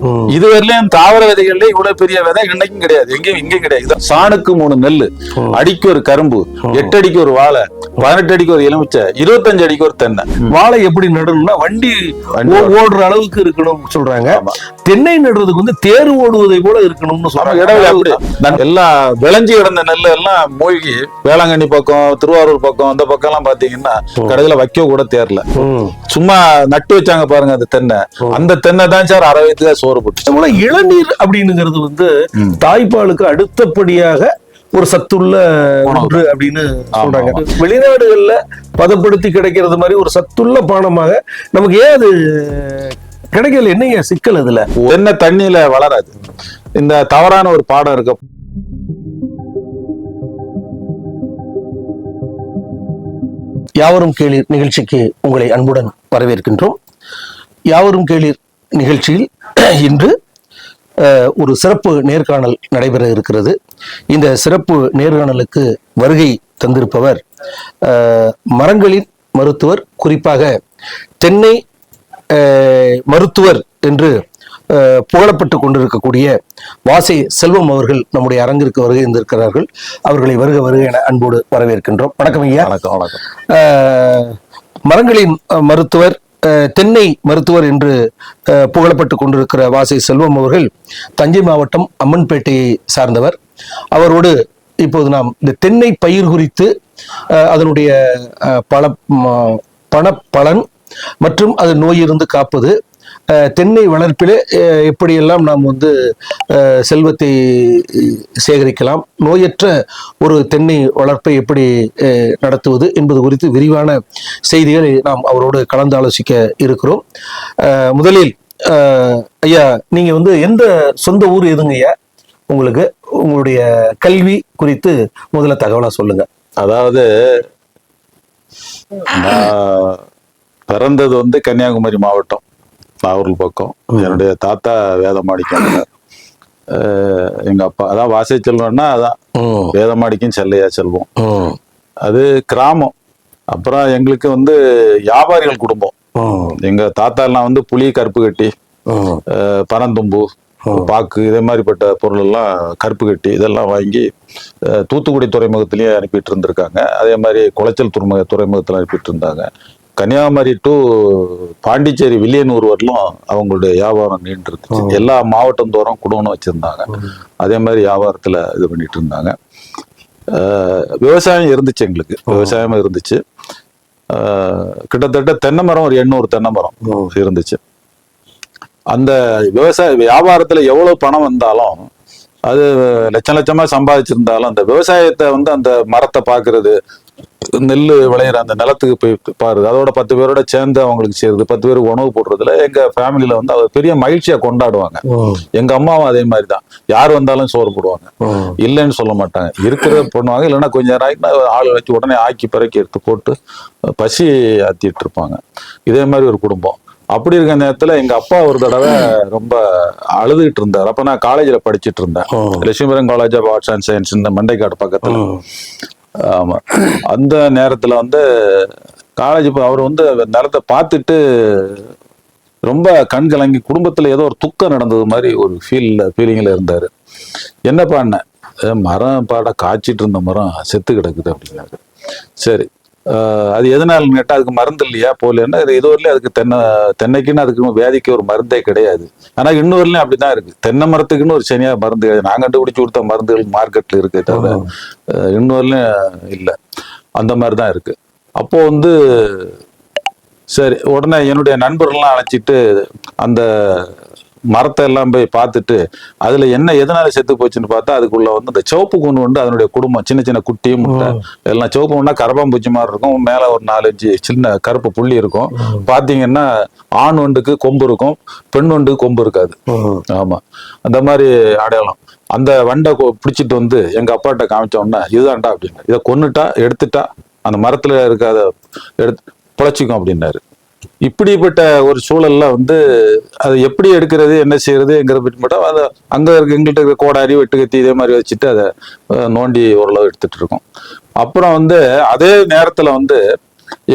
Mm. இது வரலையும் தாவர விதைகள்ல இவ்வளவு பெரிய விதை இன்னைக்கும் கிடையாது. எங்கேயும் இங்கேயும் கிடையாது. சாணுக்கு மூணு நெல்லு. அடிக்கு ஒரு கரும்பு எட்டு அடிக்கு ஒரு வாழை பதினெட்டு அடிக்கு ஒரு எலுமிச்சை இருபத்தஞ்சு அடிக்கு ஒரு தென்னை. வாழை எப்படி நடணும்னா வண்டி ஓடுற அளவுக்கு இருக்கணும்னு சொல்றாங்க. தென்னை நடுறதுக்கு வந்து தேர் ஓடுவதை போல இருக்கணும்னு சொல்றாங்க. எல்லாம் விளைஞ்சு கிடந்த நெல்லு எல்லாம் மூழ்கி வேளாங்கண்ணி பக்கம் திருவாரூர் பக்கம் அந்த பக்கம் எல்லாம் பாத்தீங்கன்னா கடையில வைக்க கூட தேரல. சும்மா நட்டு வச்சாங்க பாருங்க அந்த தென்னை. அந்த தென்னை தான் சார் அரை வயதுல சோறு போட்டு. அதே இளநீர் அப்படிங்கிறது வந்து. தாய்ப்பாலுக்கு அடுத்தபடியாக ஒரு சத்துள்ள ஒன்று அப்படின்னு சொல்றாங்க. வெளிநாடுகள்ல பதப்படுத்தி கிடைக்கிறது மாதிரி ஒரு சத்துள்ள பானமாக நமக்கு ஏன் அது கிடைக்கல? என்னங்க சிக்கல் அதுல? தென்னை தண்ணியில வளராது. இந்த தவறான ஒரு பாடம் இருக்கு. யாவரும் கேளீர் நிகழ்ச்சிக்கு உங்களை அன்புடன் வரவேற்கின்றோம். யாவரும் கேளீர் நிகழ்ச்சியில் இன்று ஒரு சிறப்பு நேர்காணல் நடைபெற இருக்கிறது. இந்த சிறப்பு நேர்காணலுக்கு வருகை தந்திருப்பவர் மரங்களின் மருத்துவர் குறிப்பாக தென்னை மருத்துவர் என்று புகழப்பட்டு கொண்டிருக்கக்கூடிய வாசை செல்வம் அவர்கள் நம்முடைய அரங்கிற்கு வருகை தந்திருக்கிறார்கள். அவர்களை வருக வருக என அன்போடு வரவேற்கின்றோம். வணக்கம் ஐயா. வணக்கம் வணக்கம். மரங்களின் மருத்துவர் தென்னை மருத்துவர் என்று புகழப்பட்டு கொண்டிருக்கிற வாசை செல்வம் அவர்கள் தஞ்சை மாவட்டம் அம்மன்பேட்டையை சார்ந்தவர். அவரோடு இப்போது நாம் இந்த தென்னை பயிர் குறித்து அதனுடைய பல ம- பணப்பலன் மற்றும் அது நோயிருந்து காப்பது தென்னை வளர்ப்பிலே எப்படியெல்லாம் நாம் வந்து செல்வத்தை சேகரிக்கலாம் நோயற்ற ஒரு தென்னை வளர்ப்பை எப்படி நடத்துவது என்பது குறித்து விரிவான செய்திகளை நாம் அவரோடு கலந்து ஆலோசிக்க இருக்கிறோம் முதலில் ஐயா நீங்க வந்து எந்த சொந்த ஊர் எதுங்க ஐயா? உங்களுக்கு உங்களுடைய கல்வி குறித்து முதல்ல தகவலா சொல்லுங்க. அதாவது பிறந்தது வந்து கன்னியாகுமரி மாவட்டம். நாகூர் பக்கம். என்னுடைய தாத்தா வேதமாடிக்காங்க எங்க அப்பா அதான் வாசை செல்வம்னா அதான். வேதமாடிக்கும் செல்லையா செல்வம். அது கிராமம். அப்புறம் எங்களுக்கு வந்து வியாபாரிகள் குடும்பம். எங்க தாத்தா எல்லாம் வந்து புளி கருப்பு கட்டி பனந்தும்பு பாக்கு இதே மாதிரிப்பட்ட பொருள் எல்லாம் கருப்பு கட்டி இதெல்லாம் வாங்கி தூத்துக்குடி துறைமுகத்திலேயே அனுப்பிட்டு இருந்திருக்காங்க. அதே மாதிரி குளச்சல் துறைமுக துறைமுகத்தில் அனுப்பிட்டு இருந்தாங்க. கன்னியாகுமரி டு பாண்டிச்சேரி வில்லியனூர் வரலும் அவங்களுடைய வியாபாரம் நீண்டு இருந்துச்சு எல்லா மாவட்டம் தோறும் குடோன்னு வச்சிருந்தாங்க. அதே மாதிரி வியாபாரத்துல இது பண்ணிட்டு இருந்தாங்க. விவசாயம் இருந்துச்சு எங்களுக்கு. விவசாயம் இருந்துச்சு. கிட்டத்தட்ட தென்னை மரம் ஒரு எண்ணூறு தென்னை மரம் இருந்துச்சு. அந்த விவசாய வியாபாரத்துல எவ்வளவு பணம் வந்தாலும் அது லட்சம் லட்சமா சம்பாதிச்சிருந்தாலும் அந்த விவசாயத்தை வந்து அந்த மரத்தை பாக்குறது நெல் விளையிற அந்த நிலத்துக்கு போய் பாருது. அதோட பத்து பேரோட சேர்ந்து அவங்களுக்கு சேருது. பத்து பேருக்கு உணவு போடுறதுல எங்க ஃபேமிலியில வந்து அவர் பெரிய மகிழ்ச்சியா கொண்டாடுவாங்க. எங்க அம்மாவும் அதே மாதிரி தான் யார் வந்தாலும் சோறு போடுவாங்க. இல்லைன்னு சொல்ல மாட்டாங்க. இருக்கிறத பண்ணுவாங்க. இல்லைன்னா கொஞ்ச நேரம் ஆள் வச்சு உடனே ஆக்கி பிறக்கி எடுத்து போட்டு பசி ஆத்திட்டு இருப்பாங்க. இதே மாதிரி ஒரு குடும்பம். அப்படி இருக்க நேரத்துல எங்க அப்பா ஒரு தடவை ரொம்ப அழுதுகிட்டு இருந்தார். அப்ப நான் காலேஜ்ல படிச்சிட்டு இருந்தேன். Lakshmipuram college of arts and science இந்த மண்டைக்காடு பக்கத்துல. ஆமா. அந்த நேரத்துல வந்து காலேஜ் அவர் வந்து நிலத்தை பார்த்துட்டு ரொம்ப கண் கலங்கி குடும்பத்துல ஏதோ ஒரு துக்கம் நடந்தது மாதிரி ஒரு ஃபீல் ஃபீலிங்ல இருந்தாரு. என்ன பண்ண மரம் பாட காய்ச்சிட்டு இருந்த மரம் செத்து கிடக்குது அப்படின்னாரு. சரி. அது எதனாலன்னு கேட்டா அதுக்கு மருந்து இல்லையா? போலன்னா இது இதுவரையிலும் அதுக்கு தென்னை தென்னைக்குன்னு அதுக்கு வியாதிக்கு ஒரு மருந்தே கிடையாது. ஆனா இன்னொருலையும் அப்படிதான் இருக்கு. தென்னை மரத்துக்குன்னு ஒரு சனியா மருந்து கிடையாது. நான் கண்டுபிடிச்சு கொடுத்த மருந்துகள் மார்க்கெட்ல இருக்கு தவிர அஹ் இன்னொருலையும் இல்லை. அந்த மாதிரி தான் இருக்கு. அப்போ வந்து சரி உடனே என்னுடைய நண்பர்கள்லாம் அழைச்சிட்டு அந்த மரத்தை எல்லாம் போய் பார்த்துட்டு அதுல என்ன எதனால செத்து போச்சுன்னு பார்த்தா அதுக்குள்ள வந்து இந்த சிவப்பு கூண்டு வந்து அதனுடைய குடும்பம் சின்ன சின்ன குட்டி முட்டை எல்லாம் சிவப்பு கூண்டா கரப்பாம்பூச்சி மாதிரி இருக்கும். மேல ஒரு நாலஞ்சு சின்ன கருப்பு புள்ளி இருக்கும். பாத்தீங்கன்னா ஆண் வண்டுக்கு கொம்பு இருக்கும் பெண் வண்டுக்கு கொம்பு இருக்காது. ஆமா. அந்த மாதிரி அடையாளம். அந்த வண்டை பிடிச்சிட்டு வந்து எங்க அப்பாட்ட காமிச்ச உடனே இதுதான்டா அப்படின்னு இதை கொன்னுட்டா எடுத்துட்டா அந்த மரத்துல இருக்காத எடுத்து பொழைச்சிக்கும் அப்படின்னாரு. இப்படிப்பட்ட ஒரு சூழல்ல வந்து அதை எப்படி எடுக்கிறது என்ன செய்யறதுங்கிற பற்றி மட்டும் அதை அங்க இருக்க எங்கள்கிட்ட இருக்க கோடாரி வெட்டுக்கத்தி இதே மாதிரி வச்சுட்டு அதை நோண்டி ஓரளவு எடுத்துட்டு இருக்கோம். அப்புறம் வந்து அதே நேரத்துல வந்து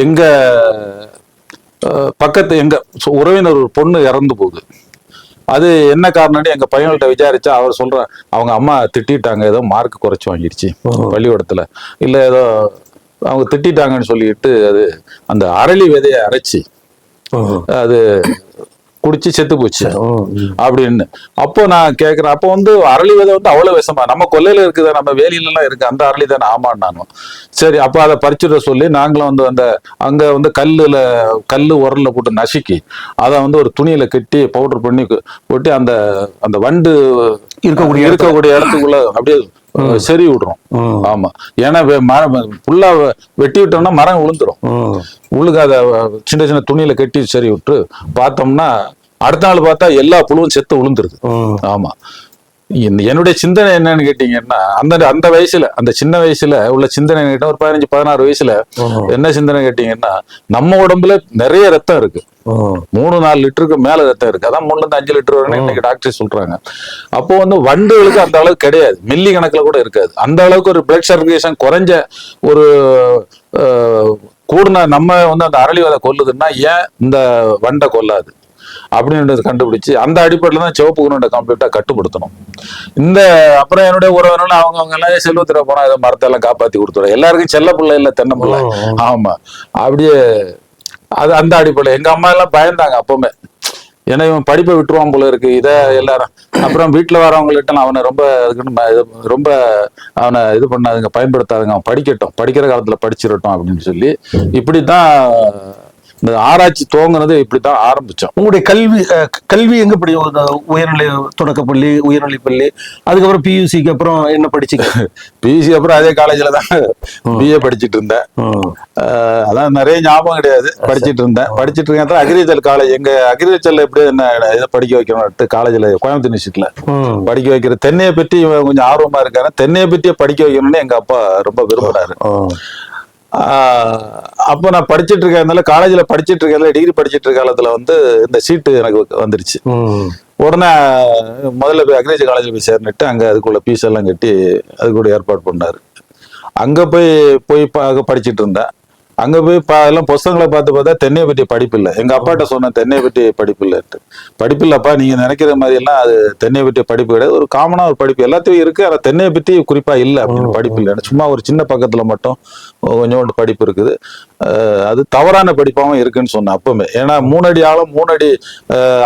எங்க பக்கத்து எங்க உறவினர் ஒரு பொண்ணு இறந்து போகுது. அது என்ன காரணம்னு எங்க பையன்கிட்ட விசாரிச்சா அவர் சொல்ற அவங்க அம்மா திட்டிட்டாங்க ஏதோ மார்க் குறைச்சு வாங்கிடுச்சு பள்ளிக்கூடத்துல. இல்ல ஏதோ அவங்க திட்டிட்டாங்கன்னு சொல்லிட்டு அது அந்த அரளி விதையை அரைச்சி அது குடிச்சு செத்து போச்சு. அப்படின்னு. அப்போ நான் கேக்குறேன். அப்போ வந்து அரளி விதை வந்து அவ்வளவு விஷமா? நம்ம கொல்லையில இருக்குதா? நம்ம வேலியில எல்லாம் இருக்கு. அந்த அரளி தானே? ஆமான்னு நானும். சரி அப்போ அதை பறிச்சுட சொல்லி நாங்களும் வந்து அந்த அங்க வந்து கல்லுல கல்லு உரல்ல போட்டு நசுக்கி அதை வந்து ஒரு துணியில கட்டி பவுடர் பண்ணி கு- போட்டு அந்த அந்த வண்டு இருக்கக்கூடிய இருக்கக்கூடிய இடத்துக்குள்ள அப்படியே சரி விடுறோம் ஆமா. ஏன்னா மரம் ஃபுல்லா வெட்டி விட்டோம்னா மரம் விழுந்துரும் உள்ளுக்கு அதை சின்ன சின்ன துணியில கட்டி சரி விட்டு பார்த்தோம்னா அடுத்த நாள் பார்த்தா எல்லா புழுவும் செத்து விழுந்துருது ஆமா. என்னுடைய சிந்தனை என்னன்னு கேட்டீங்கன்னா அந்த அந்த வயசுல அந்த சின்ன வயசுல உள்ள சிந்தனை கேட்டா ஒரு பதினஞ்சு பதினாறு வயசுல என்ன சிந்தனை கேட்டீங்கன்னா நம்ம உடம்புல நிறைய ரத்தம் இருக்கு. மூணு நாலு லிட்டருக்கு மேல ரத்தம் இருக்கு. அதான் மூணுல இருந்து அஞ்சு லிட்டர் வரைக்கும் இன்னைக்கு டாக்டர் சொல்றாங்க. அப்போ வந்து வண்டுகளுக்கு அந்த அளவுக்கு கிடையாது. மில்லி கணக்குல கூட இருக்காது. அந்த அளவுக்கு ஒரு பிளட் சர்க்குலேஷன் குறைஞ்ச ஒரு கூடுன நம்ம வந்து அந்த அரளி விதை கொல்லுதுன்னா ஏன் இந்த வண்டை கொல்லாது? அப்படின்றத கண்டுபிடிச்சு அந்த அடிப்படையில் தான் சிவப்பு குருண்டை கம்ப்ளீட்டா கட்டுப்படுத்தணும். இந்த அப்புறம் என்னுடைய உறவினர்கள் அவங்க அவங்க எல்லாம் செல்வத்திர போனா ஏதோ மரத்தை எல்லாம் காப்பாத்தி கொடுத்துரும். எல்லாருக்கும் செல்ல பிள்ளை இல்ல தென்னை பிள்ளை. ஆமா. அப்படியே அது அந்த அடிப்படையில். எங்க அம்மா எல்லாம் பயந்தாங்க அப்பவுமே. ஏன்னா இவன் படிப்பை விட்டுருவான் போல இருக்கு. இத எல்லாரும். அப்புறம் வீட்டுல வரவங்கள்ட்ட அவனை ரொம்ப அதுக்குன்னு ரொம்ப அவனை இது பண்ணாதுங்க பயன்படுத்தாதுங்க. அவன் படிக்கட்டும். படிக்கிற காலத்துல படிச்சிடட்டும் அப்படின்னு சொல்லி. இப்படித்தான் இந்த ஆராய்ச்சி துவங்குனது இப்படித்தான் ஆரம்பிச்சோம். உங்களுடைய கல்வி கல்வி எங்க படி உயர்நிலை தொடக்கப்பள்ளி உயர்நிலை பள்ளி அதுக்கப்புறம் பியூசிக்கு அப்புறம் என்ன படிச்சீங்க பிசி அப்புறம் அதே காலேஜ்ல தான் பிஏ படிச்சிட்டு இருந்தேன். அதான் நிறைய ஞாபகம் கிடையாது. படிச்சிட்டு இருந்தேன். படிச்சிட்டு இருக்கேன். அக்ரிகல்ச்சர் காலேஜ் எங்க அக்ரிகல்ச்சர்ல எப்படி என்ன இதை படிக்க வைக்கணும் காலேஜ்ல கோயம்புத்தூர் யூனிவர்சிட்டியில படிக்க வைக்கிற தென்னையை பற்றி கொஞ்சம் ஆர்வமா இருக்காரு. தென்னையை பற்றியே படிக்க வைக்கணும்னு எங்க அப்பா ரொம்ப விரும்புறாரு. அப்போ நான் படிச்சிட்டு இருக்கறதுனால காலேஜ்ல படிச்சிட்டு இருக்கறதுல டிகிரி படிச்சிட்டு இருக்க காலத்துல வந்து இந்த சீட்டு எனக்கு வந்துருச்சு. உடனே முதல்ல போய் அக்ரிகல்ச்சர் காலேஜில் போய் சேர்ந்துட்டு அங்க அதுக்குள்ள பீஸ் எல்லாம் கட்டி அதுக்குள்ள ஏற்பாடு பண்ணாரு. அங்க போய் போய் படிச்சிட்டு இருந்தேன் அங்க போய் பா எல்லாம் புஸ்தகங்களை பார்த்து பார்த்தா தென்னையை பற்றி படிப்பு இல்லை. எங்க அப்பாட்ட சொன்னேன் தென்னையை பற்றி படிப்பு இல்லைன்ட்டு. படிப்பு இல்லப்பா நீங்க நினைக்கிற மாதிரி எல்லாம் அது தென்னையை பற்றி படிப்பு கிடையாது. ஒரு காமனா ஒரு படிப்பு. எல்லாத்தையும் இருக்கு ஆனா தென்னையை பற்றி குறிப்பா இல்லை அப்படின்னு படிப்பு இல்லை. சும்மா ஒரு சின்ன பக்கத்துல மட்டும் கொஞ்சோண்டு படிப்பு இருக்குது. அது தவறான படிப்பாவும் இருக்குன்னு சொன்னேன் அப்பவுமே. ஏன்னா மூணடி ஆழம் மூணடி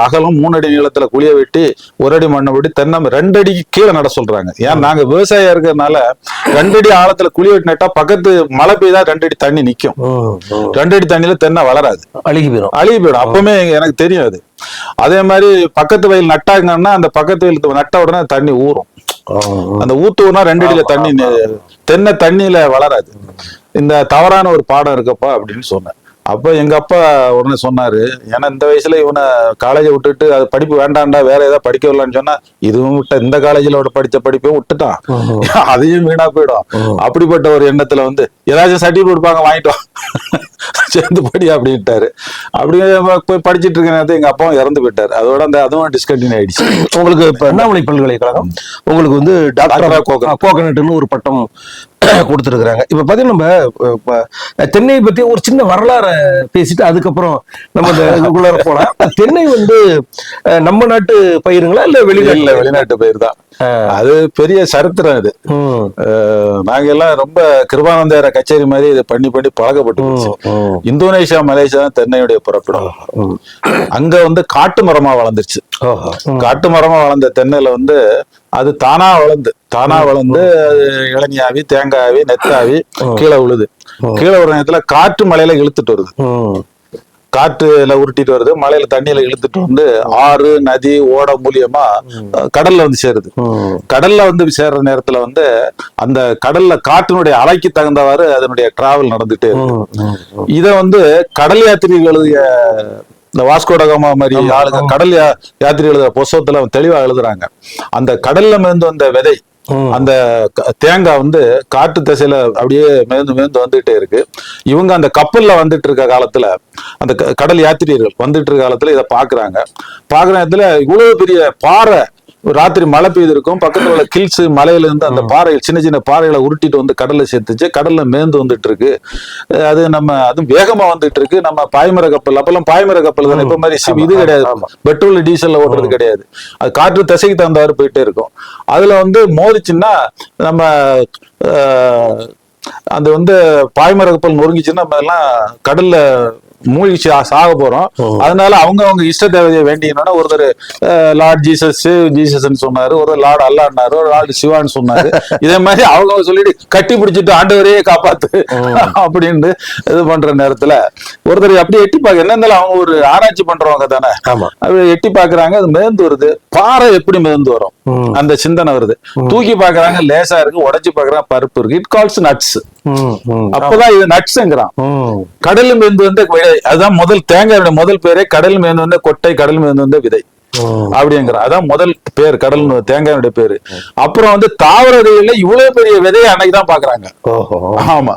அகலம் மூணடி நீளத்துல குழிய வெட்டி ஒரு அடி மண்ணை விட்டு தென்னை ரெண்டு அடிக்கு கீழே நட சொல்றாங்க. ஏன்? நாங்க விவசாயம் இருக்கிறதுனால ரெண்டு அடி ஆழத்துல குழி வெட்டி நட்டா பக்கத்து மழை பெய்தா ரெண்டு அடி தண்ணி நிக்கும் ரெண்டு அடி தண்ணியில தென்னை வளராது. அழுகி போயிடும் அழுகி போயிடும். அப்பவுமே எனக்கு தெரியும் அது. அதே மாதிரி பக்கத்து வயல் நட்டாங்கன்னா அந்த பக்கத்து வயல் நட்ட உடனே தண்ணி ஊறும். அந்த ஊத்துனா ரெண்டு அடியில தண்ணி தென்னை தண்ணியில வளராது. இந்த தவறான ஒரு பாடம் இருக்கப்பா அப்படின்னு சொன்னேன். அப்ப எங்க அப்பா உடனே சொன்னாரு ஏன்னா இந்த வயசுல இவனை காலேஜை விட்டுட்டு அது படிப்பு வேண்டாம்டா வேற ஏதாவது படிக்க வரலான்னு சொன்னா இதுவும் விட்ட இந்த காலேஜ்ல படிச்ச படிப்பையும் விட்டுட்டான். அதையும் வீணா போயிடும். அப்படிப்பட்ட ஒரு எண்ணத்துல வந்து ஏதாச்சும் சர்டிஃபிகேட் கொடுப்பாங்க வாங்கிட்டு வா. சேர்ந்து படி அப்படின்ட்டாரு. அப்படியே போய் படிச்சிட்டு இருக்க நேரத்துல எங்க அப்பாவும் இறந்து போயிட்டாரு. அதோட அந்த அதுவும் டிஸ்கண்டினியூ ஆயிடுச்சு. உங்களுக்கு இப்ப அண்ணாமலை பல்கலைக்கழகம்? உங்களுக்கு வந்து டாக்டர். கோகனட்னு ஒரு பட்டம் கொடுத்துருக்குறாங்க. இப்ப பாத்தீங்கன்னா நம்ம தென்னையை பத்தி ஒரு சின்ன வரலாறை பேசிட்டு அதுக்கப்புறம் நம்ம இந்த போலாம். தென்னை வந்து நம்ம நாட்டு பயிருங்களா இல்ல வெளிநாட்டுல வெளிநாட்டு பயிர் தான். அது பெரிய சரித்திரம் இது. நாங்க எல்லாம் ரொம்ப கிருபானந்தார கச்சேரி மாதிரி இதை பண்ணி பண்ணி பழக்கப்பட்டு. ம். இந்தோனேஷியா மலேசியா தான் தென்னையுடைய புறப்படும். அங்க வந்து காட்டு மரமா வளர்ந்துருச்சு. காட்டு மரமா வளர்ந்த தென்னையில வந்து அது தானா வளர்ந்து தானா வளர்ந்து அது இளநியாவி தேங்காவி நெத்தாவி கீழே விழுது கீழே ஒரு நேரத்துல காற்று மலையில இழுத்துட்டு வருது. காற்றுல உருட்டிட்டு வருது மலையில தண்ணியில இழுத்துட்டு வந்து ஆறு நதி ஓட மூலியமா கடல்ல வந்து சேருது. கடல்ல வந்து சேர்ற நேரத்துல வந்து அந்த கடல்ல காற்றினுடைய அலைக்கு தகுந்தவாறு அதனுடைய டிராவல் நடந்துட்டே. இத வந்து கடல் யாத்திரிகள் இந்த வாஸ்கோடகாமா மாதிரி ஆளுங்க கடல் யாத்திரை எழுதுற புஸ்தகத்துல தெளிவா எழுதுறாங்க. அந்த கடல்ல மிதந்து வந்த விதை. அந்த தேங்காய் வந்து காட்டு திசையில அப்படியே மிதந்து மிதந்து வந்துட்டே இருக்கு. இவங்க அந்த கப்பல்ல வந்துட்டு இருக்க காலத்துல அந்த கடல் யாத்திரியர்கள் வந்துட்டு இருக்க காலத்துல இதை பாக்குறாங்க. பாக்குற நேரத்துல இவ்வளவு பெரிய பாறை ராத்திரி மழை பெய்து இருக்கும் பக்கத்துல உள்ள கில்ஸ் மலையில இருந்து அந்த பாறைகள் சின்ன சின்ன பாறைகளை உருட்டிட்டு வந்து கடல்ல சேர்த்துச்சு. கடல்ல மேந்து வந்துட்டு இருக்கு அது நம்ம அதுவும் வேகமா வந்துட்டு இருக்கு நம்ம பாய்மர கப்பல் அப்பெல்லாம் பாய்மர கப்பல் தானே இப்ப மாதிரி இது கிடையாது. பெட்ரோல் டீசல்ல ஓடுறது கிடையாது. அது காற்று திசைக்கு தகுந்தவாறு போயிட்டே இருக்கும். அதுல வந்து மோதிச்சுன்னா நம்ம அஹ், அது வந்து பாய்மர கப்பல் நொறுங்கிச்சுன்னா நம்ம எல்லாம் கடல்ல மூழ்கி சா- சாக போறோம் அதனால அவங்க அவங்க இஷ்ட தேவதையை வேண்டியனோட ஒருத்தர் லார்ட் ஜீசஸ் ஜீசஸ்ன்னு சொன்னாரு ஒருத்தர் லார்ட் அல்லான்னாரு ஒரு லார்ட் சிவான்னு சொன்னாரு. இதே மாதிரி அவங்க சொல்லிட்டு கட்டி பிடிச்சிட்டு ஆண்டவரையே காப்பாத்து அப்படின்னு இது பண்ற நேரத்துல ஒருத்தர் அப்படி எட்டி பார்க்க என்ன இருந்தாலும் அவங்க ஒரு ஆராய்ச்சி பண்றவங்க தானே. அப்படி எட்டி பாக்குறாங்க அது மிதந்து வருது. பாறை எப்படி மிதந்து வரும். அந்த சிந்தனை வருது. தூக்கி பாக்குறாங்க லேசா இருக்கு உடைச்சு பாக்குறாங்க பருப்பு இருக்கு. இட் கால்ஸ் நட்ஸ் அப்பதான் இது நட்ஸ்ங்கிறான் ம். கடல் மேந்து வந்த அதுதான் முதல் தேங்காயோட முதல் பேரே கடல் மேந்து வந்த கொட்டை கடல் மேந்து வந்த விதை. ம். அப்படிங்கிறான் அதான் முதல் பேர் கடல் தேங்காயோட பேரு. அப்புறம் வந்து தாவர விதைகள்ல இவ்வளவு பெரிய விதையை அன்னைக்கு தான் பாக்குறாங்க. ஆமா.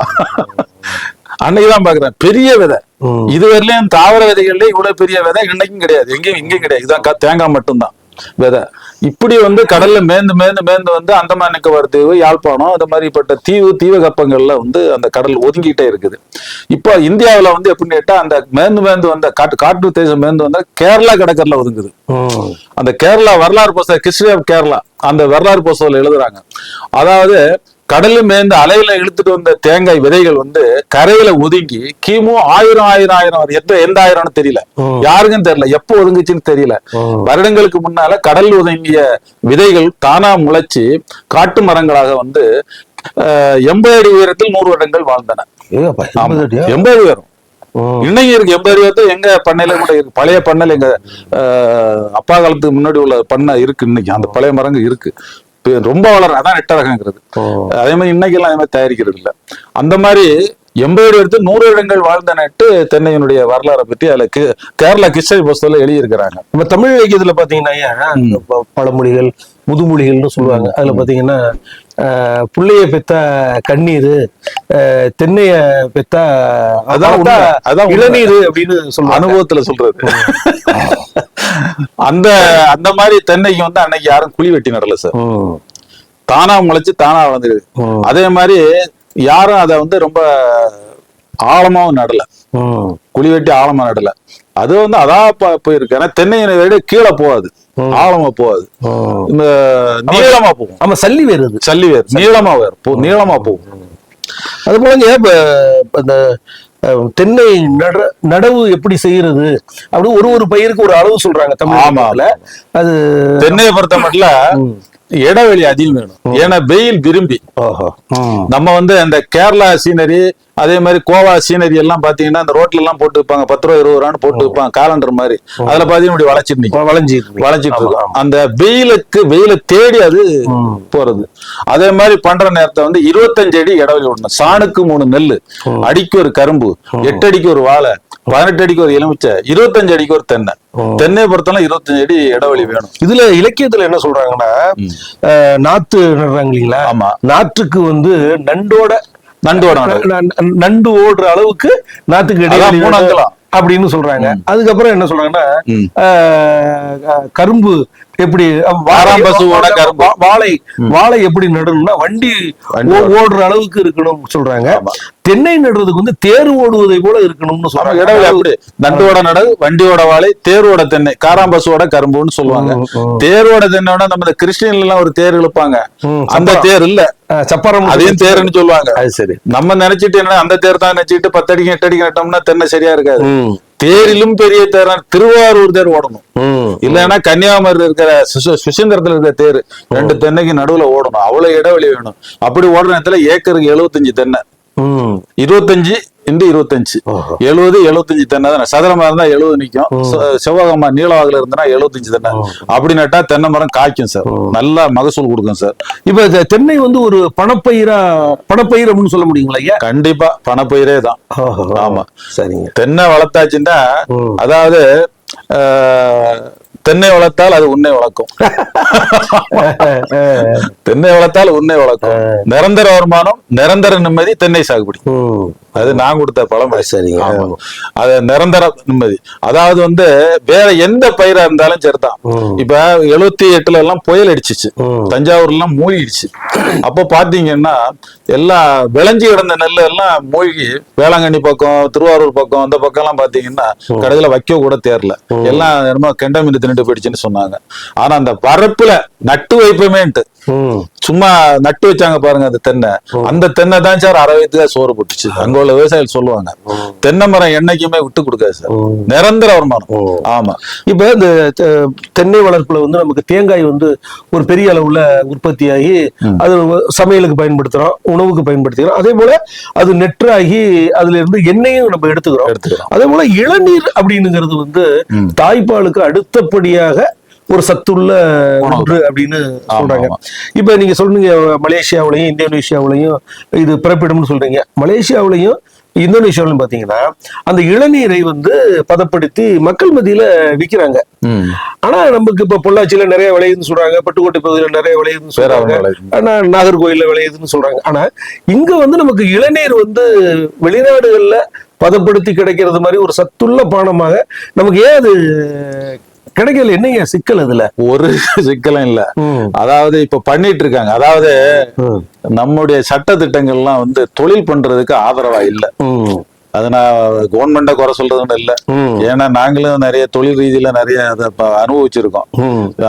அன்னைக்கு தான் பாக்குறேன் பெரிய விதை. இதுவரையிலும் தாவர விதைகள்ல இவ்வளவு பெரிய விதை இன்னைக்கும் கிடையாது. எங்கேயும் இங்கேயும் கிடையாது. இதான் க- தேங்காய் மட்டும்தான். விதை. இப்படி வந்து கடல்ல மேந்து மேந்து மேந்து வந்து அந்தமான் நிக்கோபார் தீவு யாழ்ப்பாணம் அந்த மாதிரிப்பட்ட தீவு தீவகப்பங்கள்ல வந்து அந்த கடல் ஒதுங்கிட்டே இருக்குது. இப்போ இந்தியாவுல வந்து எப்படின்னு கேட்டா அந்த மேந்து மேந்து வந்த காட்டு காட்டு தேசம் மேந்து வந்தா கேரளா கடற்கரையில ஒதுங்குது. அந்த கேரளா வரலாறு புஸ்தகம் ஹிஸ்டரி ஆஃப் கேரளா அந்த வரலாறு புஸ்தகத்துல எழுதுறாங்க. அதாவது கடல்ல மேய்ந்த அலையில இழுத்துட்டு வந்த தேங்காய் விதைகள் வந்து கரையில ஒதுங்கி கிமு ஆயிரம் ஆயிரம் ஆயிரம் அது எந்த ஆயிரம்னு தெரியல. யாருக்கும் தெரியல. எப்போ ஒதுங்குச்சுன்னு தெரியல. வருடங்களுக்கு முன்னால கடல் ஒதுங்கிய விதைகள் தானா முளைச்சு காட்டு மரங்களாக வந்து எண்பது அடி உயரத்தில் நூறு வருடங்கள் வாழ்ந்தன. எண்பது உயரம். இன்னைக்கு இருக்கு எண்பது எங்க பண்ணையில கூட இருக்கு. பழைய பண்ணையில எங்க அப்பா காலத்துக்கு முன்னாடி உள்ள பண்ணை இருக்கு இன்னைக்கு. அந்த பழைய மரங்கள் இருக்கு. ரொம்ப வளர அதான் நெட்ட ரகங்கிறது ஓ. அதே மாதிரி இன்னைக்கு எல்லாம் அதே மாதிரி தயாரிக்கிறது இல்ல அந்த மாதிரி எண்பது எடுத்து நூறு வருடங்கள் வாழ்ந்த நட்டு தென்னையினுடைய வரலாறை பற்றி அதுல கேரளா கிருஷ்ணரி புஸ்தகத்துல எழுதியிருக்கிறாங்க. நம்ம தமிழ் இலக்கியத்துல பாத்தீங்கன்னா பழமொழிகள் முதுமொழிகள்னு சொல்லுவாங்க. அதுல பாத்தீங்கன்னா புள்ளைய பெத்த கண்ணீர் தென்னைய பெத்த அதான். அதான். இளநீர் அப்படின்னு சொல்லுவாங்க. அனுபவத்துல சொல்றது. அந்த அந்த மாதிரி தென்னைக்கு வந்து அன்னைக்கு யாரும் குழி வெட்டி நடல சார். தானா முளைச்சு தானா வளர்ந்துருது. ம். அதே மாதிரி யாரும் அதை வந்து ரொம்ப ஆழமாவும் நடல. குழி வெட்டி ஆழமா நடல. அது வந்து அதான் போயிருக்கு. ஏன்னா தென்னையினை விட கீழே போகாது. ஆழமா போகாது. இந்த நீளமா போகும். ஆமா சல்லி வருது சல்லி வேர் நீளமா வேர் போ நீளமா போகும். அது போலங்க இப்ப இந்த தென்னை நட நடவு எப்படி செய்யறது? அப்படி ஒரு ஒரு பயிருக்கு ஒரு அளவு சொல்றாங்க தமிழ். இலக்கியத்துல. அது தென்னையை பொறுத்த மட்டும் இடைவெளி அதிகம் வேணும். ஏன்னா வெயில் விரும்பி. நம்ம வந்து அந்த கேரளா சீனரி அதே மாதிரி கோவா சீனரி எல்லாம் பாத்தீங்கன்னா அந்த ரோட்ல எல்லாம் போட்டு வைப்பாங்க பத்து ரூபா இருபது ரூபான்னு போட்டு வைப்பாங்க காலண்டர் மாதிரி. அதுல பாத்தீங்கன்னா இப்படி வளைச்சிட்டு நிக்கும். வளைஞ்சிட்டு வளைச்சிட்டு இருக்கும். அந்த வெயிலுக்கு வெயில தேடி அது போறது. அதே மாதிரி பண்ற நேரத்தை வந்து இருபத்தஞ்சு அடி இடைவெளி விடணும். சாணுக்கு மூணு நெல்லு. அடிக்கு ஒரு கரும்பு. எட்டு அடிக்கு ஒரு வாழை. பதினெட்டு அடிக்கு ஒரு எலுமிச்சை. இருபத்தஞ்சு அடிக்கு ஒரு தென்னை. தென்னை பொறுத்தலாம் இருபத்தஞ்சு அடி இடைவெளி வேணும். இதுல இலக்கியத்துல என்ன சொல்றாங்கன்னா நாத்து நடுறாங்க இல்லைங்களா? ஆமா. நாற்றுக்கு வந்து நண்டோட நண்டோட நடு. ந- ந- நண்டு ஓடுற அளவுக்கு நாத்துக்கு அங்குலம். அப்படின்னு சொல்றாங்க அதுக்கப்புறம் என்ன சொல்றாங்கன்னா கரும்பு எப்படி வாழை- வாழை வாழை எப்படி நடணும்னா வண்டி ஓடுற அளவுக்கு இருக்கணும் சொல்றாங்க. தென்னை நடுறதுக்கு வந்து தேர் ஓடுவதை போல இருக்கணும்னு சொல்றாங்க. இடைவெளி அப்படி. நண்டோட நடு வண்டியோட வாழை தேரோட தென்னை காராம்பசுவோட கரும்புன்னு சொல்லுவாங்க. தேரோட தென்னையோட நம்ம இந்த கிறிஸ்டியன்ல எல்லாம் ஒரு தேர் இழுப்பாங்க. அந்த தேர் இல்ல. சப்பரம் அதையும் தேருன்னு சொல்லுவாங்க. அது சரி. நம்ம நினைச்சிட்டு என்ன அந்த தேர் தான் நினைச்சிட்டு பத்தடிக்கு எட்டு அடிக்கு நட்டோம்னா தென்னை சரியா இருக்காது. தேரிலும் பெரிய தேர் திருவாரூர் தேர் ஓடணும். இல்லைன்னா கன்னியாகுமரியில் இருக்கிற சுசு- சுசீந்திரத்துல இருக்கிற தேர் ரெண்டு தென்னைக்கு நடுவுல ஓடணும் அவ்வளவு இடைவெளி வேணும் அப்படி ஓடுற நேரத்துல ஏக்கருக்கு எழுபத்தஞ்சு தென்னை. இருபத்தஞ்சு இன்டு இருபத்தஞ்சு. எழுபது எழுபத்தஞ்சு தென்னை தானே? சதுரமா இருந்தா எழுபது நிக்கும். செ- செவ்வகமா நீளவாகுல இருந்தனா எழுபத்தஞ்சு தென்னை. அப்படி நட்டா தென்னை மரம் காய்க்கும் சார். நல்லா மகசூல் கொடுக்கும் சார். இப்ப இந்த தென்னை வந்து ஒரு பணப்பயிரா பணப்பயிர் அப்படின்னு சொல்ல முடியுங்களா ஐயா? கண்டிப்பா. பணப்பயிரே தான். ஆமா. சரிங்க. தென்னை வளர்த்தாச்சுன்னா. அதாவது தென்னை வளர்த்தால் அது உன்னை வளர்க்கும். தென்னை வளர்த்தால் உன்னை வளர்க்கும். நிரந்தர வருமானம் நிரந்தர நிம்மதி தென்னை சாகுபடி. அது நான் கொடுத்த பழமொழி சரிங்க. அது நிரந்தர நிம்மதி. அதாவது வந்து வேற எந்த பயிரா இருந்தாலும் சரிதான். இப்ப எழுபத்தி எட்டுல எல்லாம் புயல் அடிச்சிச்சு. ம். தஞ்சாவூர்ல எல்லாம் மூழ்கிடுச்சு. அப்போ பாத்தீங்கன்னா எல்லாம் விளைஞ்சு கிடந்த நெல் எல்லாம் மூழ்கி வேளாங்கண்ணி பக்கம் திருவாரூர் பக்கம் அந்த பக்கம் எல்லாம் பாத்தீங்கன்னா கடைசியில வைக்க கூட தேரல. எல்லாம் என்னமோ கெண்ட மீன் தின்னுட்டு போயிடுச்சுன்னு சொன்னாங்க. ஆனா அந்த வரப்புல நட்டு வைப்பமேன்ட்டு. சும்மா நட்டு வச்சாங்க பாருங்க அந்த தென்னை. அந்த தென்னை தான் சார் அரை வயதுக்கு சோறு போட்டுச்சு. அங்க உள்ள விவசாயிகள் சொல்லுவாங்க. தென்னை மரம் என்னைக்குமே விட்டு கொடுக்காது சார். நிரந்தர வருமானம். ஆமா. இப்ப இந்த தென்னை வளர்ப்புல வந்து நமக்கு தேங்காய் வந்து ஒரு பெரிய அளவுல உற்பத்தியாகி அது சமையலுக்கு பயன்படுத்துறோம் உணவுக்கு பயன்படுத்திக்கிறோம். அதே போல அது நெற்றாகி அதுல இருந்து எண்ணெயும் நம்ம எடுத்துக்கிறோம். அதே போல இளநீர் அப்படின்னுங்கிறது வந்து. தாய்ப்பாலுக்கு அடுத்தபடியாக ஒரு சத்துள்ள ஒன்று அப்படின்னு சொல்றாங்க. இப்ப நீங்க சொல்றீங்க மலேசியாவுலயும் இந்தோனேஷியாவுலயும் இது பிறப்பிடம்னு சொல்றீங்க மலேசியாவுலயும் இந்தோனேஷியாவிலும் பாத்தீங்கன்னா அந்த இளநீரை வந்து பதப்படுத்தி மக்கள் மத்தியில விக்கிறாங்க. ஆனா நமக்கு இப்ப பொள்ளாச்சியில நிறைய விளையுதுன்னு சொல்றாங்க பட்டுக்கோட்டை பகுதியில நிறைய விளையுதுன்னு சொல்றாங்க. ஆனா நாகர்கோயில்ல விளையுதுன்னு சொல்றாங்க ஆனா இங்க வந்து நமக்கு இளநீர் வந்து வெளிநாடுகள்ல பதப்படுத்தி கிடைக்கிறது மாதிரி ஒரு சத்துள்ள பானமாக நமக்கு ஏன் அது கிடைக்கல என்னங்க சிக்கல் அதுல ஒரு சிக்கலும் இல்ல. அதாவது இப்ப பண்ணிட்டு இருக்காங்க அதாவது. நம்முடைய சட்ட திட்டங்கள்லாம் வந்து தொழில் பண்றதுக்கு ஆதரவா இல்ல. அது நான் கவர்மெண்ட குறை சொல்றதுன்னு இல்ல. ஏன்னா நாங்களும் நிறைய தொழில் ரீதியில நிறைய அதை அனுபவிச்சிருக்கோம்.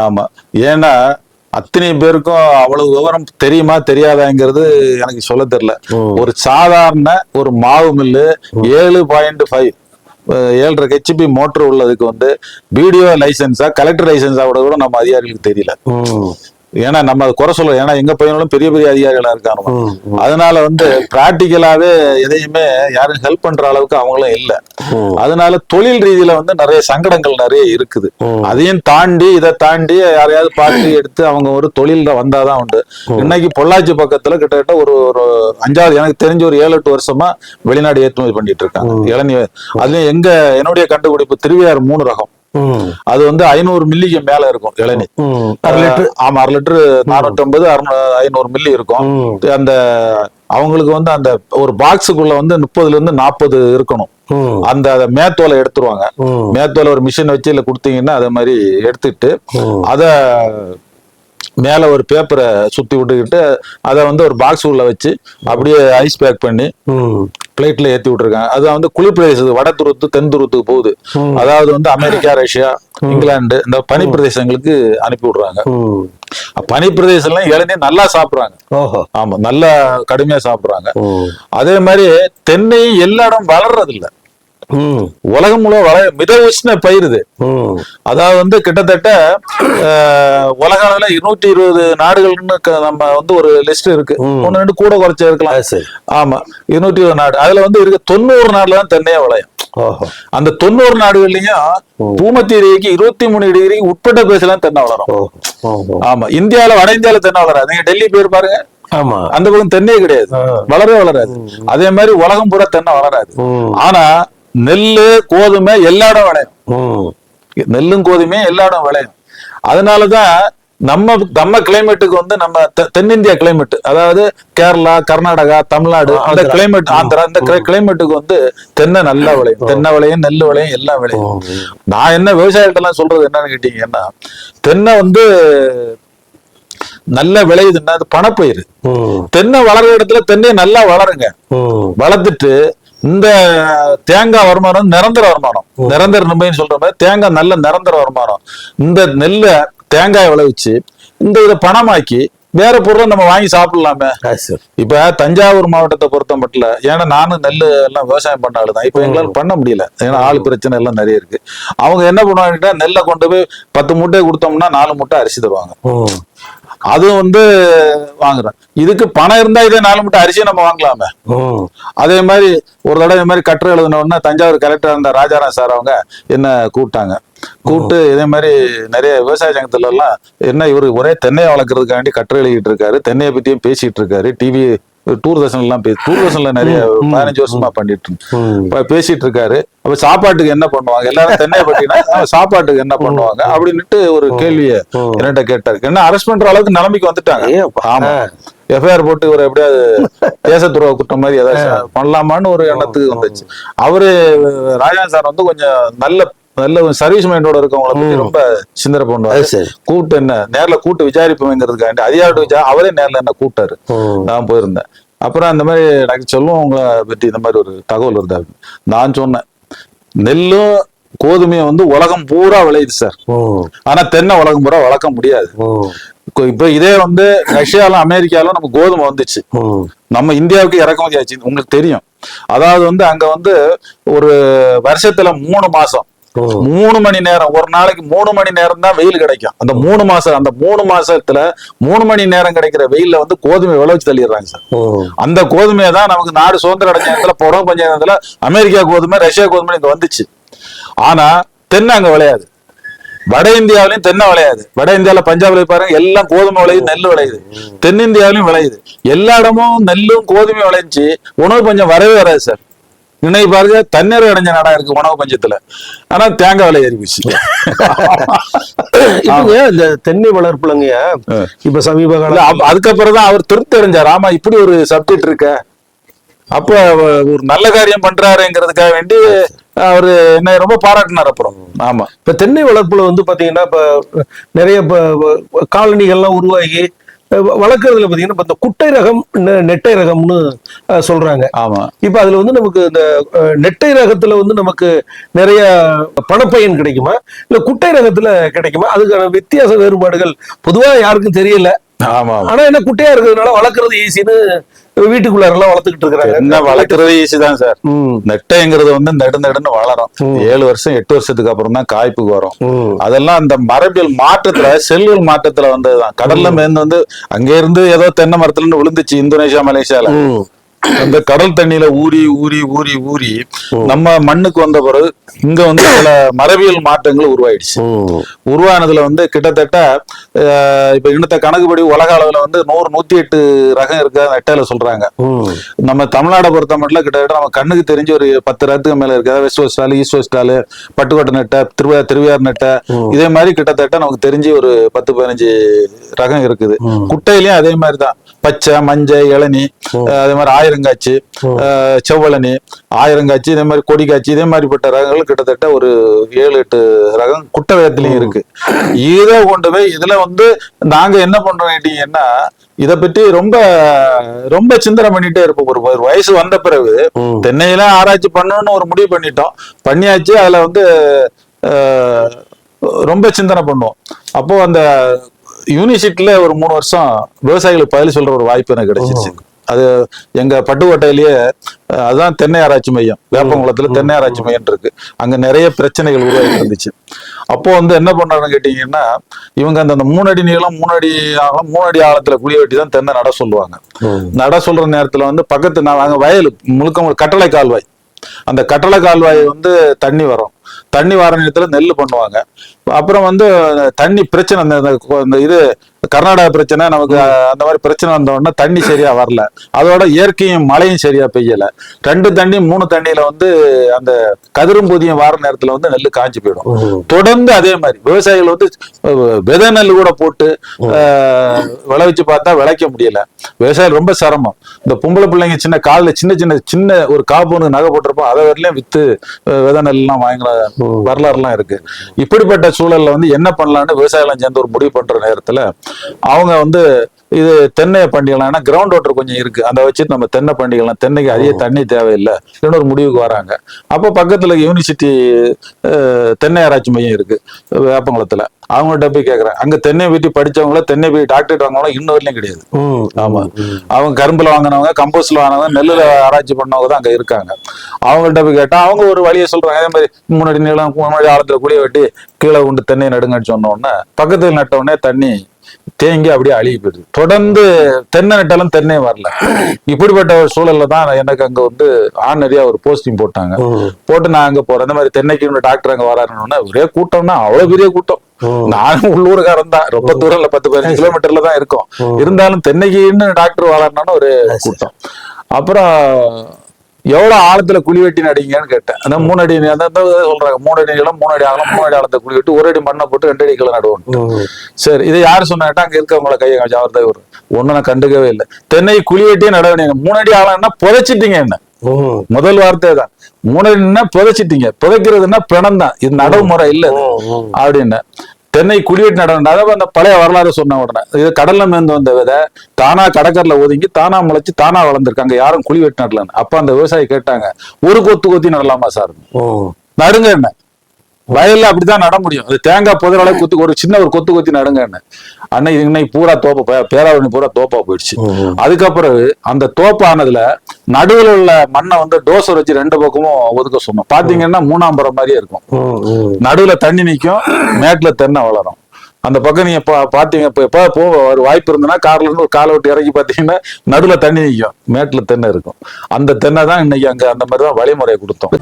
ஆமா ஏன்னா அத்தனை பேருக்கும் அவ்வளவு விவரம் தெரியுமா தெரியாதாங்கிறது எனக்கு சொல்ல தெரியல. ஒரு சாதாரண ஒரு மாவு மில்லு ஏழு பாயிண்ட் ஃபைவ் ஏழரை ஹெச்பி மோட்டர் உள்ளதுக்கு வந்து வீடியோ லைசன்ஸா கலெக்டர் லைசன்ஸா கூட கூட நம்ம அதிகாரிகளுக்கு தெரியல. ஏன்னா நம்ம அதை குறை சொல்ல ஏன்னா எங்க பையனும் பெரிய பெரிய அதிகாரிகளா இருக்காங்க. அதனால வந்து பிராக்டிக்கலாவே எதையுமே யாரும் ஹெல்ப் பண்ற அளவுக்கு அவங்களும் இல்ல. அதனால தொழில் ரீதியில வந்து நிறைய சங்கடங்கள் நிறைய இருக்குது. அதையும் தாண்டி இதை தாண்டி யாரையாவது பார்த்து எடுத்து அவங்க ஒரு தொழில்ல வந்தாதான் உண்டு இன்னைக்கு பொள்ளாச்சி பக்கத்துல கிட்டத்தட்ட ஒரு ஒரு அஞ்சாவது எனக்கு தெரிஞ்ச ஒரு ஏழு எட்டு வருஷமா வெளிநாடு ஏற்றுமதி பண்ணிட்டு இருக்காங்க இளநீ அதுலயும் எங்க என்னுடைய கண்டுபிடிப்பு திருவையாறு மூணு ரகம். அது வந்து ஐநூறு மில்லிக்கு மேல இருக்கும் இளநீ ம். அரை லிட்டர் ஆமா அரை லிட்டரு நானூத்தி ஐம்பது ஐநூறு மில்லி இருக்கும். அந்த அவங்களுக்கு வந்து அந்த ஒரு பாக்ஸுக்குள்ள வந்து முப்பதுல இருந்து நாற்பது இருக்கணும். அந்த அதை மேத்தோலை எடுத்துருவாங்க. மேத்தோல ஒரு மிஷின் வச்சு இல்ல கொடுத்தீங்கன்னா அதை மாதிரி எடுத்துட்டு. அத மேல ஒரு பேப்பரை சுத்தி விட்டுக்கிட்டு அதை வந்து ஒரு பாக்ஸ் உள்ள வச்சு அப்படியே ஐஸ் பேக் பண்ணி. பிளேட்ல ஏத்தி விட்டுருக்காங்க அது வந்து குளிர் பிரதேசத்துக்கு வட துருவத்து தென் துருவத்துக்கு போகுது. அதாவது வந்து அமெரிக்கா ரஷ்யா இங்கிலாந்து இந்த பனி பிரதேசங்களுக்கு அனுப்பி விடுறாங்க. பனி பிரதேசம்லாம் இளநீர் நல்லா சாப்பிடுறாங்க ஓஹோ ஆமா நல்லா கடுமையா சாப்பிடுறாங்க. அதே மாதிரி தென்னையும் எல்லா இடம் வளர்றது இல்ல. உலகம் வள மித உஷ்ண பயிருது. அதாவது வந்து கிட்டத்தட்ட உலக அளவுல இருநூற்றி இருபது நாடுகள்னு நம்ம வந்து ஒரு லிஸ்ட் இருக்கு. ஒன்னு ரெண்டு கூட குறைச்சா இருக்கலாம். ஆமா. இருநூற்றி இருபது நாடு. அதுல வந்து இருக்க தொண்ணூறு நாடுல தான் தென்னையே விளையும். அந்த தொண்ணூறு நாடுகள்லயும் பூமத்திய ரேகைக்கு இருபத்தி மூணு டிகிரிக்கு உட்பட்ட பேசலாம் தென்னை வளரும். ஆமா. இந்தியால வட இந்தியால தென்னை வளராது. நீங்க டெல்லி போய் பாருங்க. ஆமா. அந்த பக்கம் தென்னே கிடையாது. வளரவே வளராது. அதே மாதிரி உலகம் பூரா தென்னை வளராது. ஆனா நெல்லு கோதுமை எல்லா இடம் விளையும். நெல்லும் கோதுமையும் எல்லா இடம் விளையும். அதனாலதான் நம்ம நம்ம கிளைமேட்டுக்கு வந்து நம்ம தென்னிந்தியா கிளைமேட் அதாவது கேரளா கர்நாடகா தமிழ்நாடு அந்த. கிளைமேட் ஆந்திரா இந்த கிளைமேட்டுக்கு வந்து தென்னை நல்லா விளையும். தென்னை விளையும் நெல் விளையும் எல்லாம் விளையும். நான் என்ன விவசாயிகிட்ட எல்லாம் சொல்றது என்னன்னு கேட்டீங்கன்னா தென்னை வந்து நல்ல விளையுதுன்னா அது பணப்பயிர். தென்னை வளர்ற இடத்துல தென்னையை நல்லா வளருங்க. வளர்த்துட்டு இந்த தேங்காய் வருமானம் நிரந்தர வருமானம். நிரந்தர நம்பைன்னு சொல்ற மாதிரி தேங்காய் நல்ல நிரந்தர வருமானம். இந்த நெல்லை தேங்காய் விளைவிச்சு இந்த இதை பணமாக்கி வேற பொருளை நம்ம வாங்கி சாப்பிடலாமே. இப்ப தஞ்சாவூர் மாவட்டத்தை பொறுத்த மட்டும் ஏன்னா நானும் நெல் எல்லாம் விவசாயம் பண்ண ஆளுதான் இப்ப எங்களால பண்ண முடியல. ஏன்னா ஆள் பிரச்சனை எல்லாம் நிறைய இருக்கு. அவங்க என்ன பண்ணுவாங்கன்னா நெல்லை கொண்டு போய் பத்து மூட்டை கொடுத்தோம்னா நாலு மூட்டை அரிசி தருவாங்க. அதுவும் வந்து வாங்குறேன். இதுக்கு பணம் இருந்தா இதே நாலு மூட்டை அரிசி நம்ம வாங்கலாமே. அதே மாதிரி ஒரு தடவை இந்த மாதிரி கட்டுரை எழுதின உடனே தஞ்சாவூர் கலெக்டர் இருந்த ராஜாராம் சார் அவங்க என்ன கூப்பிட்டாங்க. கூப்பிட்டு இதே மாதிரி நிறைய விவசாய சங்கத்துல எல்லாம் என்ன இவரு ஒரே தென்னையை வளர்க்கறதுக்காண்டி கட்டுரை எழுதிட்டு இருக்காரு. தென்னையை பத்தியும் பேசிட்டு இருக்காரு. டிவி டூர்தர்ஷன் எல்லாம் பேசி டூர்தர்ஷன்ல நிறைய பதினஞ்சு வருஷமா பண்ணிட்டு பேசிட்டு இருக்காரு. அப்ப சாப்பாட்டுக்கு என்ன பண்ணுவாங்க? எல்லாரும் தென்னையை "ஆ, சாப்பாட்டுக்கு என்ன பண்ணுவாங்க? அப்படின்னுட்டு ஒரு கேள்வியை. என்கிட்ட கேட்டாரு. என்ன அரெஸ்ட் பண்ற அளவுக்கு நிலைமைக்கு வந்துட்டாங்க. ஆமா. எஃப்ஐஆர் போட்டு இவர் எப்படியாவது தேசத்துறவு குற்றம் மாதிரி ஏதாச்சும் பண்ணலாமான்னு ஒரு எண்ணத்துக்கு வந்துச்சு. அவரு ராஜா சார் வந்து கொஞ்சம் நல்ல நல்ல சர்வீஸ் மைண்டோட இருக்கவங்கள பத்தி ரொம்ப சிந்தனை பண்ணுவாரு. கூட்டு என்ன? நேர்ல கூட்டு விசாரிப்போங்கிறதுக்காண்டி அதிகாரி விசாரி அவரே நேர்ல என்ன கூட்டாரு. நான் போயிருந்தேன். அப்புறம் அந்த மாதிரி எனக்கு சொல்லுவோம் உங்களை பற்றி இந்த மாதிரி ஒரு தகவல் இருந்தா நான் சொன்னேன். நெல்லும் கோதுமையும் வந்து உலகம் பூரா விளையுது சார். ஆனா தென்னை உலகம் பூரா வளர்க்க முடியாது. இப்போ- இதே வந்து ரஷ்யாலும் அமெரிக்காலும் நமக்கு கோதுமை வந்துச்சு. நம்ம இந்தியாவுக்கு இறக்குமதி ஆச்சு. உங்களுக்கு தெரியும். அதாவது வந்து அங்க வந்து ஒரு வருஷத்துல மூணு மாசம். மூணு மணி நேரம் ஒரு நாளைக்கு மூணு மணி நேரம் தான் வெயில் கிடைக்கும். அந்த மூணு மாசம் அந்த மூணு மாசத்துல மூணு மணி நேரம் கிடைக்கிற வெயில்ல வந்து கோதுமை விளைவிச்சு தள்ளிடுறாங்க சார். அந்த கோதுமையை தான் நமக்கு நாடு சுதந்திர அடைஞ்ச நேரத்துல புறம் பஞ்சாயத்துல அமெரிக்கா கோதுமை ரஷ்யா கோதுமை இங்க வந்துச்சு. ஆனா தென்னை அங்க விளையாது. வட இந்தியாவிலயும் தென்னை விளையாது. வட இந்தியால பஞ்சாப்ல பாருங்க எல்லாம் கோதுமை விளையுது நெல் விளையுது. தென்னிந்தியாவிலயும் விளையுது. எல்லா இடமும் நெல்லும் கோதுமை விளைஞ்சு உணவு பஞ்சம் வரவே வராது சார். இன்னைக்கு பாருங்க தண்ணீர் அடைஞ்ச நாடா இருக்கு உணவு பஞ்சத்துல. ஆனா தேங்காய் விலை ஏறி போச்சு. இந்த தென்னை வளர்ப்புலங்க இப்ப சமீப காலம் அதுக்கப்புறம் தான் அவர் திருப்தி அடைஞ்சார். ஆமா இப்படி ஒரு சப்ஜெக்ட் இருக்க. அப்ப ஒரு நல்ல காரியம் பண்றாருங்கிறதுக்காக வேண்டி அவரு என்ன ரொம்ப பாராட்டினார் அப்புறம். ஆமா. இப்ப தென்னை வளர்ப்புல வந்து பாத்தீங்கன்னா இப்ப நிறைய காலனிகள்லாம் உருவாகி வளர்க்கறதுல பாத்தீங்கன்னா இப்ப இந்த குட்டை ரகம் நெட்டை ரகம்னு அஹ், சொல்றாங்க. ஆமா. இப்ப அதுல வந்து நமக்கு இந்த நெட்டை ரகத்துல வந்து நமக்கு நிறைய பணப்பயன் கிடைக்குமா? இல்ல குட்டை ரகத்துல கிடைக்குமா? அதுக்கான வித்தியாச வேறுபாடுகள் பொதுவா யாருக்கும் தெரியல. ஆனா என்ன குட்டையா இருக்கிறதுனால வளர்க்கறது ஈஸின்னு வீட்டுக்குள்ளார எல்லாம் வளர்த்துக்கிட்டு இருக்காங்க என்ன வளர்க்கறது ஈஸி தான் சார் நெட்டைங்கிறது வந்து நெடு நெடுன்னு வளரும். ஏழு வருஷம் எட்டு வருஷத்துக்கு அப்புறம் தான் காய்ப்புக்கு வரும். அதெல்லாம் அந்த மரபியல் மாற்றத்துல செல்லுவல் மாற்றத்துல வந்ததுதான். கடல்ல மேந்து வந்து அங்க இருந்து ஏதோ தென்னை மரத்துல இருந்து விழுந்துச்சு இந்தோனேஷியா மலேசியால. அந்த கடல் தண்ணியில ஊறி ஊறி ஊறி ஊறி நம்ம மண்ணுக்கு வந்த பிறகு இங்க வந்து சில மரபியல் மாற்றங்கள் உருவாயிடுச்சு. உருவானதுல வந்து கிட்டத்தட்ட இப்ப இன்னத்த கணக்குப்படி உலக அளவுல வந்து நூறு நூத்தி எட்டு ரகம் இருக்கு நெட்டையில சொல்றாங்க. நம்ம தமிழ்நாடை பொறுத்த மட்டும் கிட்டத்தட்ட நம்ம கண்ணுக்கு தெரிஞ்ச ஒரு பத்து ரகத்துக்கு மேல இருக்கு. அதாவது வெஸ்ட் வெஸ்டாலு ஈஸ்ட் வெஸ்டாலு பட்டுக்கோட்டை நெட்டை திருவா திருவையார் நெட்டை. இதே மாதிரி கிட்டத்தட்ட நமக்கு தெரிஞ்சு ஒரு பத்து பதினஞ்சு ரகம் இருக்குது. குட்டையிலயும் அதே மாதிரி தான் பச்சை மஞ்சள் இளநி அதே மாதிரி ஆயிரங்காய்ச்சி செவ்வளனி ஆயிரங்காய்ச்சி இதே மாதிரி கொடிக்காய்ச்சி இதே மாதிரிப்பட்ட ரகங்கள் கிட்டத்தட்ட ஒரு ஏழு எட்டு ரகம் குட்டை வேகத்திலயும் இருக்கு. இதை கொண்டு போய் இதுல வந்து நாங்க என்ன பண்றோம் கேட்டீங்கன்னா இத பற்றி ரொம்ப ரொம்ப சிந்தனை பண்ணிட்டே இருப்போம். ஒரு வயசு வந்த பிறகு. தென்னையில ஆராய்ச்சி பண்ணணும்னு ஒரு முடிவு பண்ணிட்டோம். பண்ணியாச்சு அதுல வந்து ரொம்ப சிந்தனை பண்ணுவோம். அப்போ அந்த யூனிவர்சிட்டியில ஒரு மூணு வருஷம் விவசாயிகளுக்கு பதில் சொல்ற ஒரு வாய்ப்பு எனக்கு கிடைச்சிருச்சு அது எங்க பட்டுக்கோட்டையிலேயே அதுதான் தென்னை ஆராய்ச்சி மையம். வேப்பங்குளத்துல தென்னை ஆராய்ச்சி மையம் இருக்கு. அங்க நிறைய பிரச்சனைகள் உருவாகி இருந்துச்சு. அப்போ வந்து என்ன பண்றாங்கன்னு கேட்டீங்கன்னா இவங்க அந்த மூணு அடி நீளம் மூணு அடி ஆழம் மூணு அடி ஆழத்துல குழி வெட்டி தான் தென்னை நட சொல்லுவாங்க. நட சொல்ற நேரத்துல வந்து பக்கத்து நான் அங்க வயல் முழுக்க முழுக்க கட்டளை கால்வாய். அந்த கட்டளை கால்வாய் வந்து தண்ணி வரும். தண்ணி வர நேரத்தில் நெல் பண்ணுவாங்க. அப்புறம் வந்து தண்ணி பிரச்சனை அந்த அந்த இது கர்நாடகா பிரச்சனை நமக்கு அந்த மாதிரி பிரச்சனை வந்த உடனே தண்ணி சரியா வரல. அதோட இயற்கையும் மழையும் சரியா பெய்யல. ரெண்டு தண்ணி மூணு தண்ணியில வந்து அந்த கதிரும் புதியம் வார நேரத்துல வந்து நெல் காஞ்சி போயிடும். தொடர்ந்து அதே மாதிரி விவசாயிகள் வந்து விதை நெல் கூட போட்டு விளைவிச்சு பார்த்தா விளைக்க முடியல. விவசாயம் ரொம்ப சிரமம். இந்த பொம்பளை பிள்ளைங்க சின்ன காலில் சின்ன சின்ன சின்ன ஒரு காப்பு நகை போட்டிருப்போம். அதை வரலையும் வித்து விதை நெல் எல்லாம் வாங்கின வரலாறுலாம் இருக்கு. இப்படிப்பட்ட சூழல்ல வந்து என்ன பண்ணலாம்னு விவசாயிகள் சேர்ந்து ஒரு முடிவு பண்ற நேரத்துல அவங்க வந்து இது தென்னையை பண்ணிக்கலாம் ஏன்னா கிரவுண்ட் வாட்டர் கொஞ்சம் இருக்கு. அதை வச்சுட்டு நம்ம தென்னை பண்ணிக்கலாம் தென்னைக்கு அதிக தண்ணி தேவையில்லை. இன்னொரு முடிவுக்கு வராங்க. அப்போ பக்கத்துல யூனிவர்சிட்டி தென்னை ஆராய்ச்சி மையம் இருக்கு வேப்பங்குளத்துல. அவங்கள்ட்ட போய் கேட்கறேன் அங்க தென்னை வீட்டி படிச்சவங்கள தென்னை போய் டாக்டரேட் வாங்கினவங்க இன்னும் வரலையும் கிடையாது. ஆமா. அவங்க கரும்புல வாங்கினவங்க கம்போஸ்ட்ல வாங்கினவங்க நெல்லுல ஆராய்ச்சி பண்ணவங்க தான் அங்க இருக்காங்க. அவங்கள்ட்ட போய் கேட்டா அவங்க ஒரு வழியை சொல்றாங்க. அதே மாதிரி முன்னாடி நீளம் முன்னாடி ஆழத்துல குழிய வெட்டி கீழே கொண்டு தென்னை நடுங்கன்னு சொன்ன உடனே பக்கத்துல நட்ட உடனே தண்ணி தேங்கி அப்படியே அழுகி போயிடுது. தொடர்ந்து தென்னை நட்டாலும் தென்னை வரல. இப்படிப்பட்ட ஒரு சூழல்ல தான் எனக்கு அங்க வந்து ஆனரியா ஒரு போஸ்டிங் போட்டாங்க. போட்டு நான் அங்க போறேன். இந்த மாதிரி தென்னைக்கு டாக்டர் அங்க வராருன்னு ஒரே கூட்டம்னா அவ்வளவு பெரிய கூட்டம். நானும் உள்ளூர்காரன் தான். ரொம்ப தூரம் இல்ல பத்து பதினஞ்சு கிலோமீட்டர்ல தான் இருக்கோம். இருந்தாலும் தென்னைக்குன்னு டாக்டர் வளரணும்னு ஒரு கூட்டம். அப்புறம் எவ்வளவு ஆழத்துல குழி வெட்டி நடிங்கன்னு கேட்டேன். அந்த மூணு அடி சொல்றாங்க மூணு அடி நீளம் மூணு அடி ஆழம் மூணு அடி ஆழத்தை குழி வெட்டி ஒரு அடி மண்ணை போட்டு ரெண்டு அடி கிளை நடுவோம். சரி இதை யாரு சொன்னாட்டா அங்க இருக்கவங்கள கையை காமிச்சு அவர் தான் ஒன்னும் நான் கண்டுக்கவே இல்லை. தென்னை குழி வெட்டியே நட வேண்டிய மூணு அடி ஆழம்னா புதைச்சிட்டீங்க என்ன. முதல் வார்த்தை தான் மூணு அடின்னா புதைச்சிட்டீங்க. புதைக்கிறதுன்னா பிணம் தான் இது நடைமுறை இல்ல. அப்படின்னு. தென்னை குடிவெட்டி நடனம் அதாவது அந்த பழைய வரலாறு சொன்ன உடனே. இது கடல்ல மேந்து வந்த விதை. தானா கடற்கரையில ஒதுங்கி தானா முளைச்சு தானா வளர்ந்துருக்காங்க யாரும் குழி வெட்டி நடலன்னு. அப்ப அந்த விவசாயி கேட்டாங்க ஒரு கொத்து கொத்தி நடலாமா சார்? ம். நடுங்க என்ன? வயல்ல அப்படித்தான் நட முடியும். அது தேங்காய் புதர் அளவுக்கு கொத்து ஒரு சின்ன ஒரு கொத்து கொத்தி நடுங்க என்ன அன்னைக்கு இன்னைக்கு பூரா தோப்ப பேராவணி பூரா தோப்பா போயிடுச்சு. அதுக்கப்புறம் அந்த தோப்பானதுல நடுவுல உள்ள மண்ணை வந்து டோசர் வச்சு ரெண்டு பக்கமும் ஒதுக்க சொன்னோம். பாத்தீங்கன்னா மூணாம் புறம் மாதிரியே இருக்கும். நடுவுல தண்ணி நிக்கும் மேட்ல தென்னை வளரும். அந்த பக்கம் நீங்க பாத்தீங்க இப்ப எப்ப போ ஒரு வாய்ப்பு இருந்ததுன்னா கார்ல இருந்து ஒரு காலை விட்டு இறக்கி பாத்தீங்கன்னா நடுவுல தண்ணி நிக்கும் மேட்ல தென்னை இருக்கும். அந்த தென்னை தான் இன்னைக்கு அங்க அந்த மாதிரி தான் வழிமுறையை கொடுத்தோம்.